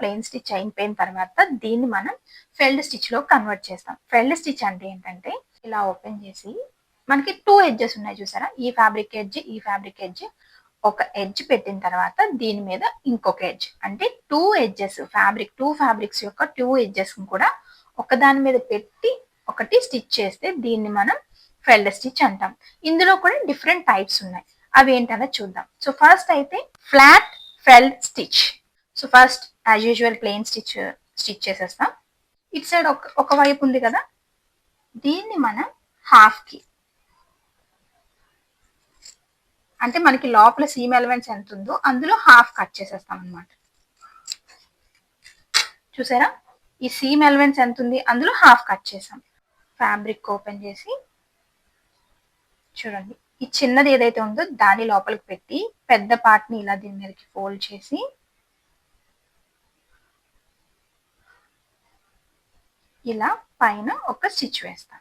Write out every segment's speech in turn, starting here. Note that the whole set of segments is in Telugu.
ప్లెయిన్ స్టిచ్ అయిపోయిన తర్వాత దీన్ని మనం ఫెల్డ్ స్టిచ్లో కన్వర్ట్ చేస్తాం. ఫెల్డ్ స్టిచ్ అంటే ఏంటంటే ఇలా ఓపెన్ చేసి మనకి టూ ఎడ్జెస్ ఉన్నాయి చూసారా? ఈ ఫ్యాబ్రిక్ ఎడ్జ్ ఈ ఫ్యాబ్రిక్ ఎడ్జ్ ఒక ఎడ్జ్ పెట్టిన తర్వాత దీని మీద ఇంకొక ఎడ్జ్ అంటే two edges fabric two fabrics యొక్క టూ ఎడ్జెస్ కూడా ఒకదాని మీద పెట్టి ఒకటి స్టిచ్ చేస్తే దీన్ని మనం ఫెల్డ్ స్టిచ్ అంటాం. ఇందులో కూడా డిఫరెంట్ టైప్స్ ఉన్నాయి. అవి ఏంటనేది చూద్దాం. సో ఫస్ట్ అయితే flat felled stitch so first as usual plain stitch stitch చేసేస్తాం. ఇట్ సైడ్ ఒక ఒక వైపు ఉంది కదా? దీన్ని మనం హాఫ్కి. అంటే మనకి లోపల సీమ్ ఎలిమెంట్స్ ఎంత ఉందో అందులో హాఫ్ కట్ చేసేస్తాం అనమాట చూసారా? ఈ సీమ్ ఎలిమెంట్స్ ఎంత ఉంది అందులో హాఫ్ కట్ చేసాం. ఫ్యాబ్రిక్ ఓపెన్ చేసి చూడండి. ఈ చిన్నది ఏదైతే ఉందో దాని లోపలికి పెట్టి పెద్ద పార్ట్ని ఇలా దీని మీదకి ఫోల్డ్ చేసి ఇలా పైన ఒక స్టిచ్ వేస్తాం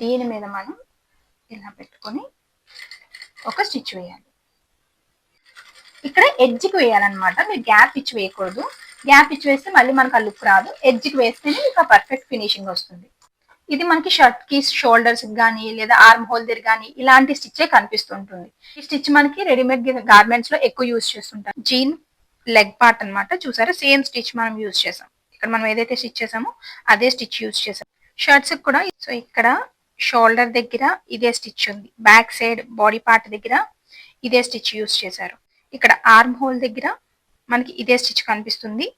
దీని మీద మనం ఇలా పెట్టుకొని ఒక స్టిచ్ వేయాలి. ఇక్కడ ఎడ్జ్కి వేయాలన్నమాట. మీరు గ్యాప్ ఇచ్చి వేయకూడదు. గ్యాప్ ఇచ్చి వేస్తే మళ్ళీ మనకు ఆ లుక్ రాదు. ఎడ్జ్కి వేస్తేనే ఇంకా పర్ఫెక్ట్ ఫినిషింగ్ వస్తుంది. ఇది మనకి షర్ట్కి షోల్డర్స్ కానీ లేదా ఆర్మ్ హోల్ దగ్గర కానీ ఇలాంటి స్టిచ్చే కనిపిస్తుంటుంది. ఈ స్టిచ్ మనకి రెడీమేడ్ గార్మెంట్స్లో ఎక్కువ యూజ్ చేస్తుంటాం జీన్ లెగ్ పార్ట్ అన్నమాట. చూసారా? సేమ్ స్టిచ్ మనం యూజ్ చేసాం. ఇక్కడ మనం ఏదైతే స్టిచ్ చేసామో అదే స్టిచ్ యూజ్ చేసాం షర్ట్స్ కూడా సో ఇక్కడ షోల్డర్ దగ్గర ఇదే స్టిచ్ ఉంది. బ్యాక్ సైడ్ బాడీ పార్ట్ దగ్గర ఇదే స్టిచ్ యూజ్ చేశారు. ఇక్కడ ఆర్మ్ హోల్ దగ్గర మనకి ఇదే స్టిచ్ కనిపిస్తుంది.